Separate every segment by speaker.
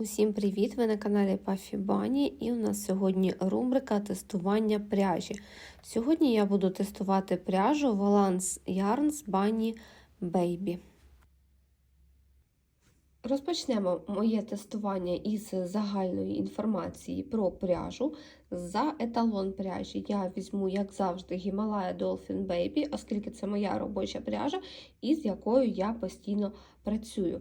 Speaker 1: Усім привіт! Ви на каналі Puffy Bunny і у нас сьогодні рубрика тестування пряжі. Сьогодні я буду тестувати пряжу Valance Yarns Bunny Baby. Розпочнемо моє тестування із загальної інформації про пряжу. За еталон пряжі я візьму, як завжди, Himalaya Dolphin Baby, оскільки це моя робоча пряжа, із якою я постійно працюю.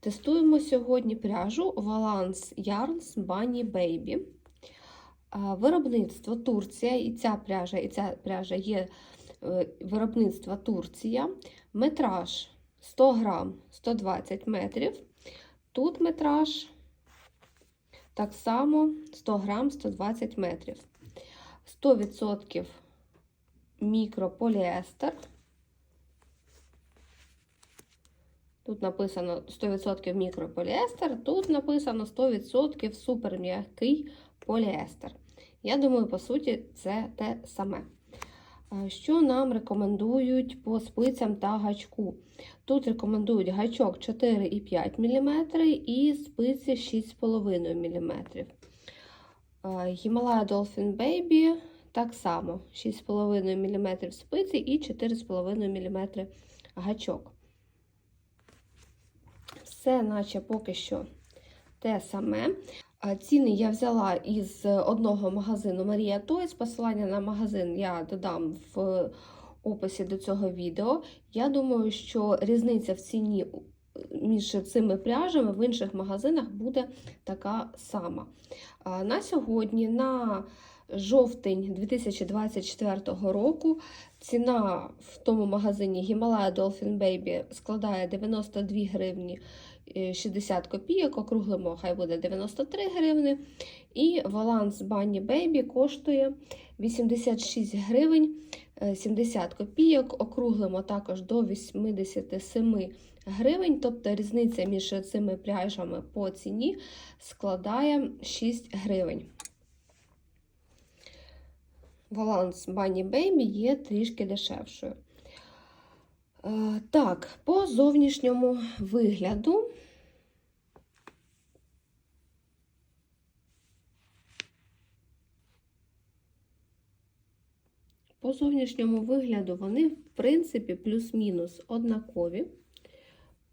Speaker 1: Тестуємо сьогодні пряжу Valance Yarns Bunny Baby. Виробництво Турція, і ця пряжа, і ця пряжа є е, виробництво Турція. Метраж 100 грам 120 метрів. Тут метраж так само 100 грам 120 метрів. 100% мікрополіестер. Тут написано 100% мікрополіестер, тут написано 100% суперм'який поліестер. Я думаю, по суті, це те саме. Що нам рекомендують по спицям та гачку? Тут рекомендують гачок 4,5 мм і спиці 6,5 мм. Himalaya Dolphin Baby так само 6,5 мм спиці і 4,5 мм гачок. Все, наче поки що те саме. Ціни я взяла із одного магазину Марія Тойс. Посилання на магазин я додам в описі до цього відео. Я думаю, що різниця в ціні між цими пряжами в інших магазинах буде така сама. На сьогодні, на жовтень 2024 року, ціна в тому магазині Himalaya Dolphin Baby складає 92 гривні 60 копійок, округлимо, хай буде 93 гривни. І Valance Bunny Baby коштує 86 гривень 70 копійок, округлимо також до 87 гривень, тобто різниця між цими пряжами по ціні складає 6 гривень. Valance Bunny Baby є трішки дешевшою. Так, по зовнішньому вигляду. По зовнішньому вигляду вони, в принципі, плюс-мінус однакові.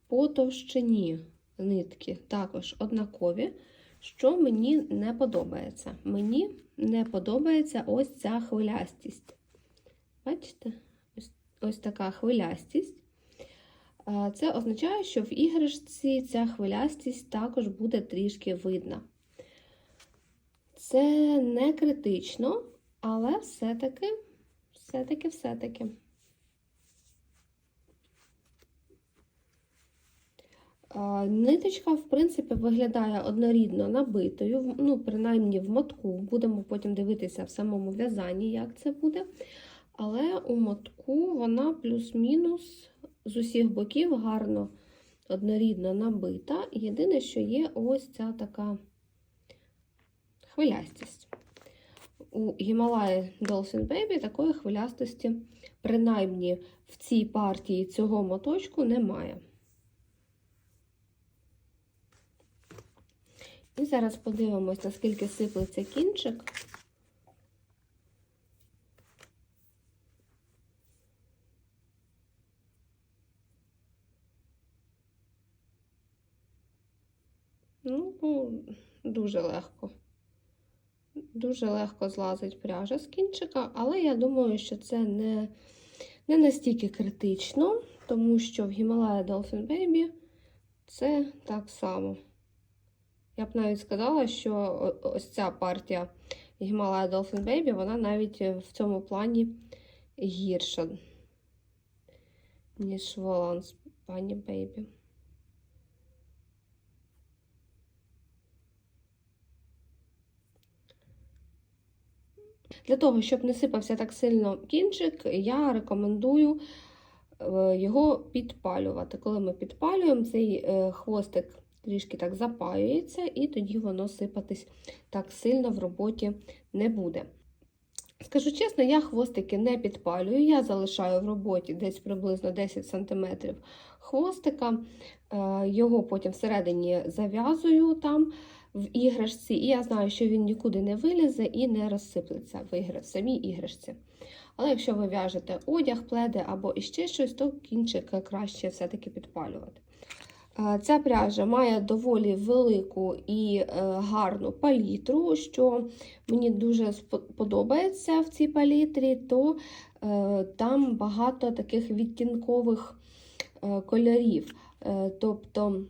Speaker 1: По товщині нитки також однакові, що мені не подобається. Мені не подобається ось ця хвилястість. Бачите? Ось, така хвилястість. Це означає, що в іграшці ця хвилястість також буде трішки видна. Це не критично, але все-таки все-таки, все-таки. Ниточка, в принципі, виглядає однорідно набитою, ну, принаймні в мотку. Будемо потім дивитися в самому в'язанні, як це буде. Але у мотку вона плюс-мінус з усіх боків гарно однорідно набита. Єдине, що є ось ця така хвилястість у Himalaya Dolphin Baby такої хвилястості, принаймні в цій партії цього моточку, немає. І зараз подивимось, наскільки сиплеться кінчик. Ну, дуже легко. Дуже легко злазить пряжа з кінчика, але я думаю, що це не не настільки критично, тому що в Himalaya Dolphin Baby це так само. Я б навіть сказала, що ось ця партія Himalaya Dolphin Baby, вона навіть в цьому плані гірша, ніж Valance Bunny Baby. Для того, щоб не сипався так сильно кінчик, я рекомендую е, його підпалювати. Коли ми підпалюємо, цей е, хвостик трішки так запаюється, і тоді воно сипатись так сильно в роботі не буде. Скажу чесно, я хвостики не підпалюю, я залишаю в роботі десь приблизно 10 см хвостика, е, його потім всередині зав'язую там в іграшці, і я знаю, що він нікуди не вилізе і не розсиплеться в, самій іграшці. Але якщо ви в'яжете одяг, пледи або іще щось, то кінчик краще все-таки підпалювати. Е, Ця пряжа має доволі велику і е, гарну палітру, що мені дуже подобається в цій палітрі, то е, там багато таких відтінкових кольорів. Тобто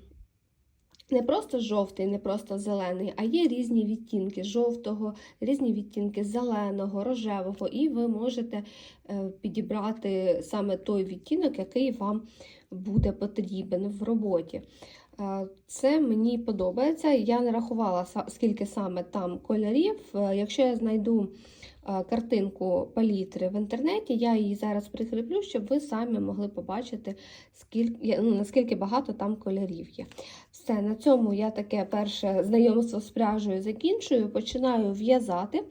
Speaker 1: не просто жовтий, не просто зелений, а є різні відтінки жовтого, різні відтінки зеленого, рожевого, і ви можете е, підібрати саме той відтінок, який вам буде потрібен в роботі. Це мені подобається. Я не рахувала, скільки саме там кольорів. Е, Якщо я знайду е, картинку палітри в інтернеті, я її зараз прикріплю, щоб ви самі могли побачити, скільки, ну, наскільки багато там кольорів є. Все, на цьому я таке перше знайомство з пряжею закінчую, починаю в'язати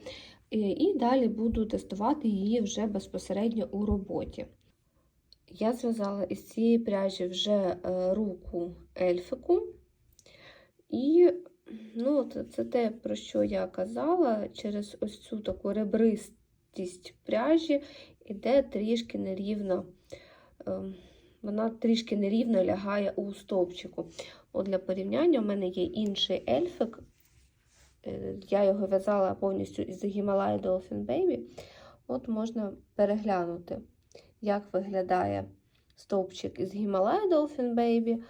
Speaker 1: і далі буду тестувати її вже безпосередньо у роботі. Я зв'язала із цієї пряжі вже е, руку ельфику. І ну, це, те, про що я казала, через ось цю таку ребристість пряжі іде трішки нерівно. е, Вона трішки нерівно лягає у стовпчику. От Для порівняння у мене є інший ельфик. Е, Я його в'язала повністю із Himalaya Dolphin Baby. От можна переглянути, як виглядає стовпчик із Himalaya Dolphin Baby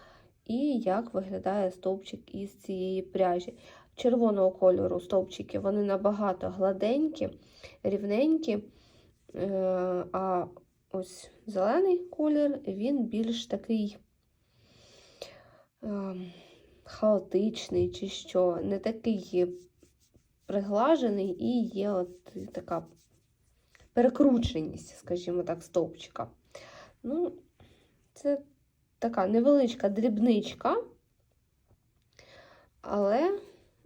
Speaker 1: і як виглядає стовпчик із цієї пряжі. Червоного кольору стовпчики вони набагато гладенькі, рівненькі, е, а ось зелений колір він більш такий е, хаотичний, чи що, не такий приглажений і є от така перекрученість, скажімо так, стовпчика. Ну, це така невеличка дрібничка, але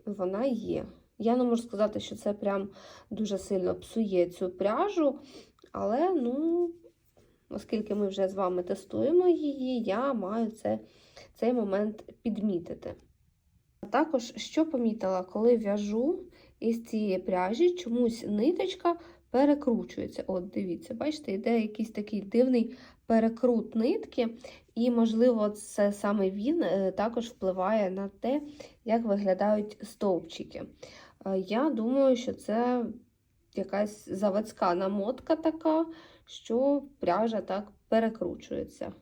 Speaker 1: вона є. Я не можу сказати, що це прям дуже сильно псує цю пряжу, але, ну, оскільки ми вже з вами тестуємо її, я маю це, цей момент підмітити. А також, що помітила, коли в'яжу із цієї пряжі, чомусь ниточка перекручується. От, дивіться, бачите, йде якийсь такий дивний перекрут нитки, і, можливо, це саме він е, також впливає на те, як виглядають стовпчики. Е, Я думаю, що це якась заводська намотка така, що пряжа так перекручується.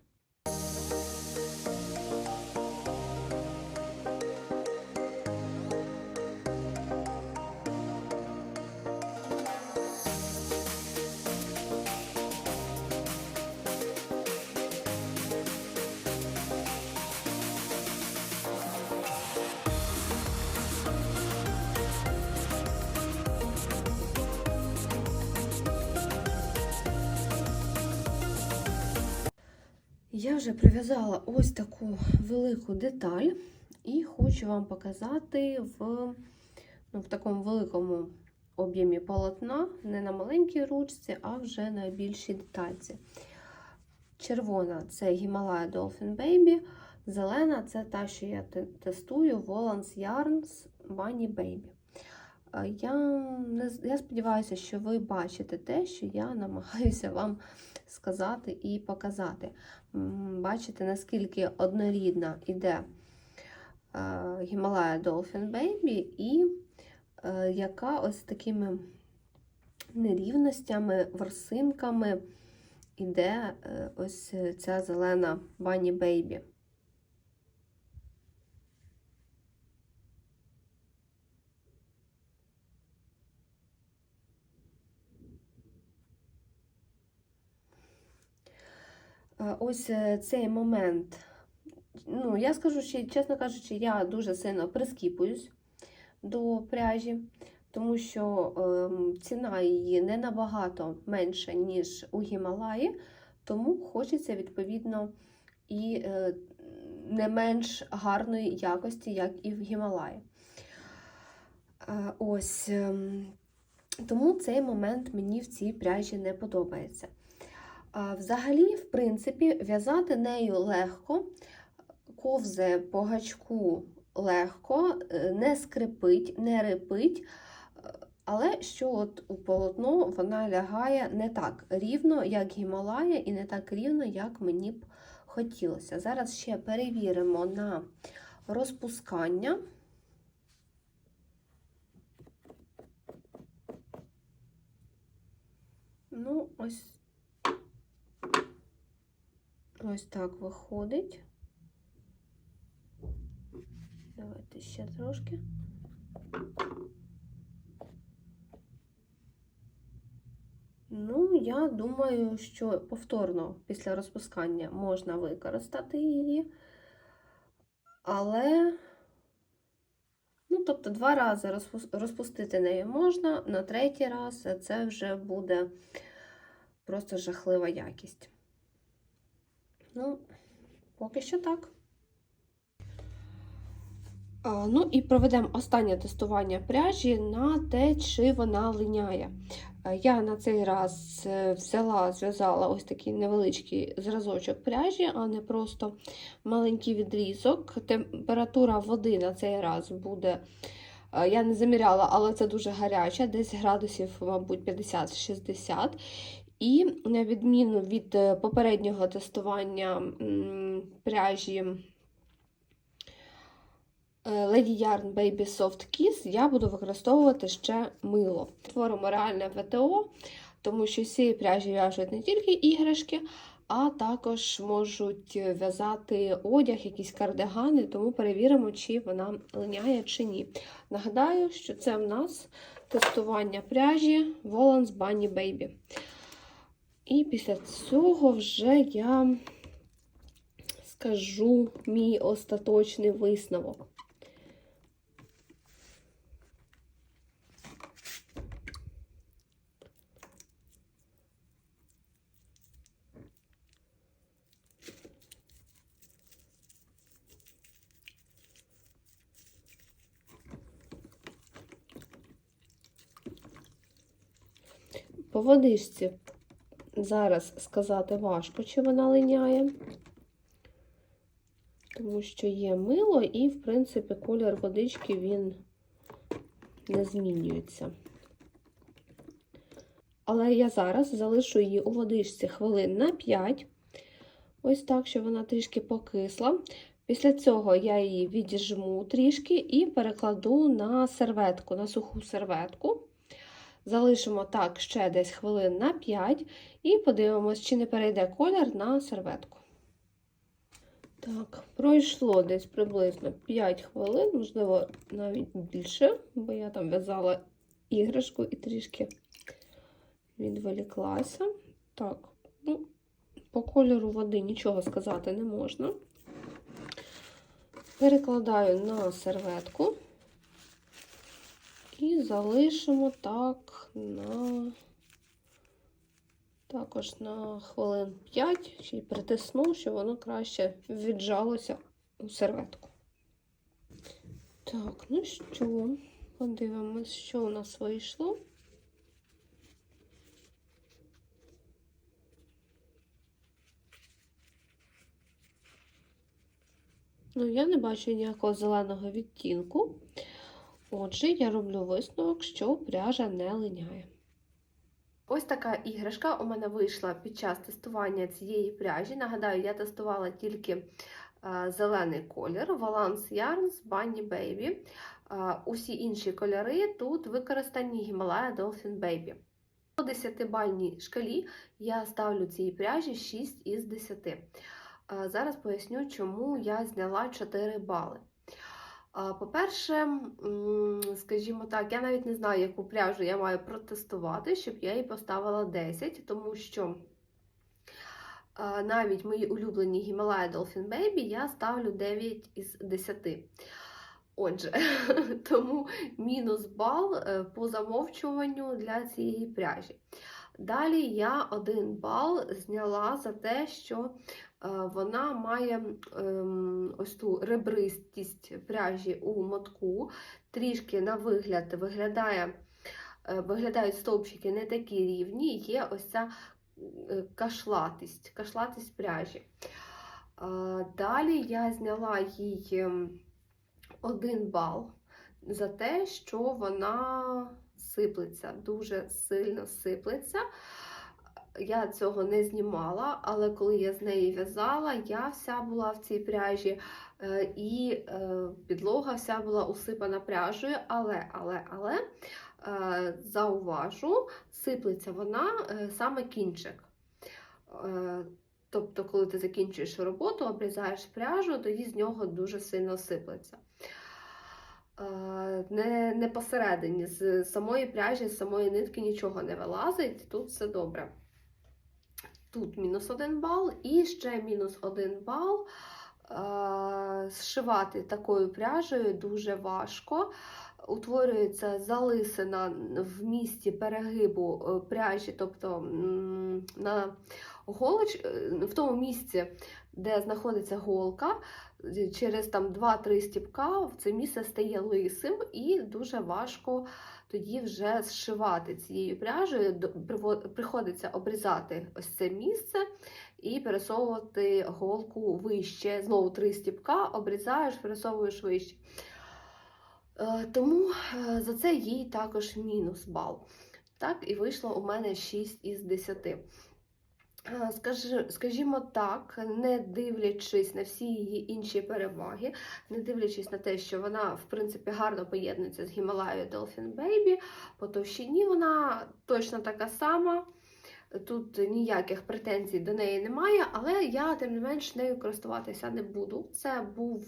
Speaker 1: Я вже прив'язала ось таку велику деталь і хочу вам показати в, ну, в такому великому об'ємі полотна, не на маленькій ручці, а вже на більшій детальці. Червона це Himalaya Dolphin Baby, зелена це та, що я тестую Volans Yarns Bunny Baby. Е, Я, я сподіваюся, що ви бачите те, що я намагаюся вам сказати і показати. Бачите, наскільки однорідна іде Гімалая Dolphin Baby, і е, яка ось такими нерівностями, ворсинками іде е, ось ця зелена Bunny Baby. Ось е, цей момент. Ну, я скажу, що, чесно кажучи, я дуже сильно прискіпуюсь до пряжі, тому що ем, ціна її не набагато менша, ніж у Гімалаї, тому хочеться, відповідно, і е, не менш гарної якості, як і в Гімалаї. Е, ось. ем, Тому цей момент мені в цій пряжі не подобається. Взагалі, в принципі, в'язати нею легко, ковзе по гачку легко, е, не скрипить, не рипить. Але що от у полотно вона лягає не так рівно, як Гімалая, і не так рівно, як мені б хотілося. Зараз ще перевіримо на розпускання. Ну, ось ось так виходить. Давайте ще трошки. Ну, я думаю, що повторно після розпускання можна використати її. Але, ну, тобто, два рази розпустити нею можна, на третій раз це вже буде просто жахлива якість. Ну, поки що так. Ну і проведемо останнє тестування пряжі на те, чи вона линяє. Е, Я на цей раз е, взяла, зв'язала ось такий невеличкий зразочок пряжі, а не просто маленький відрізок. Температура води на цей раз буде, е, я не заміряла, але це дуже гаряча, десь градусів, мабуть, 50-60. І на відміну від е, попереднього тестування пряжі е, Lady Yarn Baby Soft Kiss я буду використовувати ще мило. Творимо реальне ВТО, тому що з цієї пряжі в'яжуть не тільки іграшки, а також можуть в'язати одяг, якісь кардигани, тому перевіримо, чи вона линяє чи ні. Нагадаю, що це в нас тестування пряжі Volans Bunny Baby. І після цього вже я скажу мій остаточний висновок. По водичці зараз сказати важко, чи вона линяє, тому що є мило, і, в принципі, колір водички він не змінюється. Але я зараз залишу її у водичці хвилин на 5, ось так, щоб вона трішки покисла. Після цього я її відіжму трішки і перекладу на серветку, на суху серветку. Залишимо так ще десь хвилин на 5 і подивимось, чи не перейде колір на серветку. Так, пройшло десь приблизно 5 хвилин, можливо, навіть більше, бо я там в'язала іграшку і трішки відволіклася. Так, ну, по кольору води нічого сказати не можна. Перекладаю на серветку. І залишимо так на також на хвилин 5, ще й притисну, щоб воно краще віджалося у серветку. Так, ну що, подивимось, що у нас вийшло. Ну, я не бачу ніякого зеленого відтінку. Отже, я роблю висновок, що пряжа не линяє. Ось така іграшка у мене вийшла під час тестування цієї пряжі. Нагадаю, я тестувала тільки е, зелений колір Valance Yarns Bunny Baby. Е, усі інші кольори тут використані Himalaya Dolphin Baby. По 10-бальній шкалі я ставлю цій пряжі 6 із 10. Е, зараз поясню, чому я зняла 4 бали. По-перше, скажімо так, я навіть не знаю, яку пряжу я маю протестувати, щоб я їй поставила 10, тому що навіть мої улюблені Himalaya Dolphin Baby я ставлю 9 із 10. Отже, тому мінус бал е, по замовчуванню для цієї пряжі. Далі я один бал зняла за те, що вона має ем, ось ту ребристість пряжі у мотку, трішки на вигляд виглядає е, виглядають стовпчики не такі рівні, є ось ця е, кашлатість, кашлатість пряжі. Е, Далі я зняла їй ем, один бал за те, що вона сиплеться, дуже сильно сиплеться. Я цього не знімала, але коли я з неї в'язала, я вся була в цій пряжі, е, і е, підлога вся була усипана пряжею, але, але, але е, зауважу, сиплеться вона саме кінчик. Тобто, коли ти закінчуєш роботу, обрізаєш пряжу, тоді з нього дуже сильно сиплеться. Не, не посередині, з самої пряжі, з самої нитки нічого не вилазить, тут все добре. Тут мінус один бал, і ще мінус один бал. Е, Зшивати такою пряжею дуже важко. Утворюється залисина в місці перегибу е, пряжі, тобто на голоч, е, в тому місці, де знаходиться голка, через там 2-3 стіпка це місце стає лисим і дуже важко тоді вже зшивати цією пряжею. Приходиться обрізати ось це місце і пересовувати голку вище. Знову три стіпка, обрізаєш, пересовуєш вище. Е, Тому е, за це їй також мінус бал. Так, і вийшло у мене 6 із 10. Е, скажімо так, не дивлячись на всі її інші переваги, не дивлячись на те, що вона, в принципі, гарно поєднується з Гімалаєю Dolphin Baby, по товщині вона точно така сама. Тут ніяких претензій до неї немає, але я, тим не менш, нею користуватися не буду. Це був,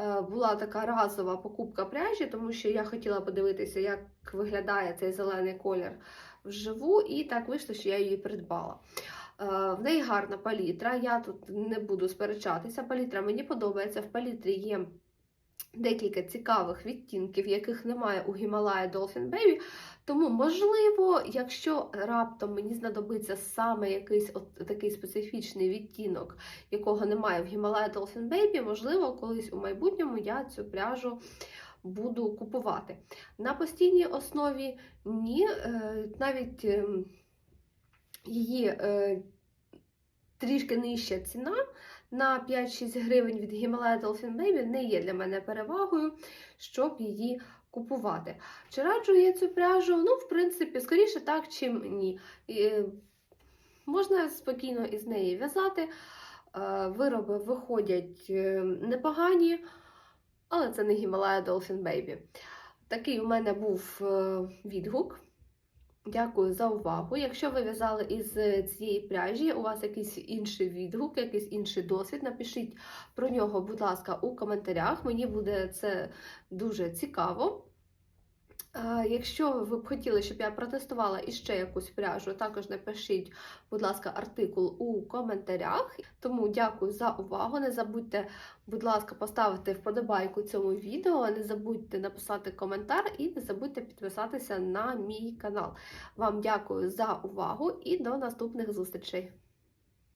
Speaker 1: е, була така разова покупка пряжі, тому що я хотіла подивитися, як виглядає цей зелений колір вживу, і так вийшло, що я її придбала. Е, В неї гарна палітра, я тут не буду сперечатися. Палітра мені подобається. В палітрі є декілька цікавих відтінків, яких немає у Himalaya Dolphin Baby. Тому, можливо, якщо раптом мені знадобиться саме якийсь от такий специфічний відтінок, якого немає в Himalaya Dolphin Baby, можливо, колись у майбутньому я цю пряжу буду купувати. На постійній основі ні, е, навіть ем, її е, трішки нижча ціна на 5-6 гривень від Himalaya Dolphin Baby не є для мене перевагою, щоб її купувати. Чи раджу я цю пряжу? Ну, в принципі, скоріше так, чим ні. Е, можна спокійно із неї в'язати. Вироби виходять е, непогані, але це не Гімалая Dolphin Baby. Такий у мене був е, відгук. Дякую за увагу. Якщо ви в'язали із цієї пряжі, у вас якийсь інший відгук, якийсь інший досвід, напишіть про нього, будь ласка, у коментарях. Мені буде це дуже цікаво. Е, Якщо ви б хотіли, щоб я протестувала іще якусь пряжу, також напишіть, будь ласка, артикул у коментарях. Тому дякую за увагу. Не забудьте, будь ласка, поставити вподобайку цьому відео, не забудьте написати коментар і не забудьте підписатися на мій канал. Вам дякую за увагу і до наступних зустрічей!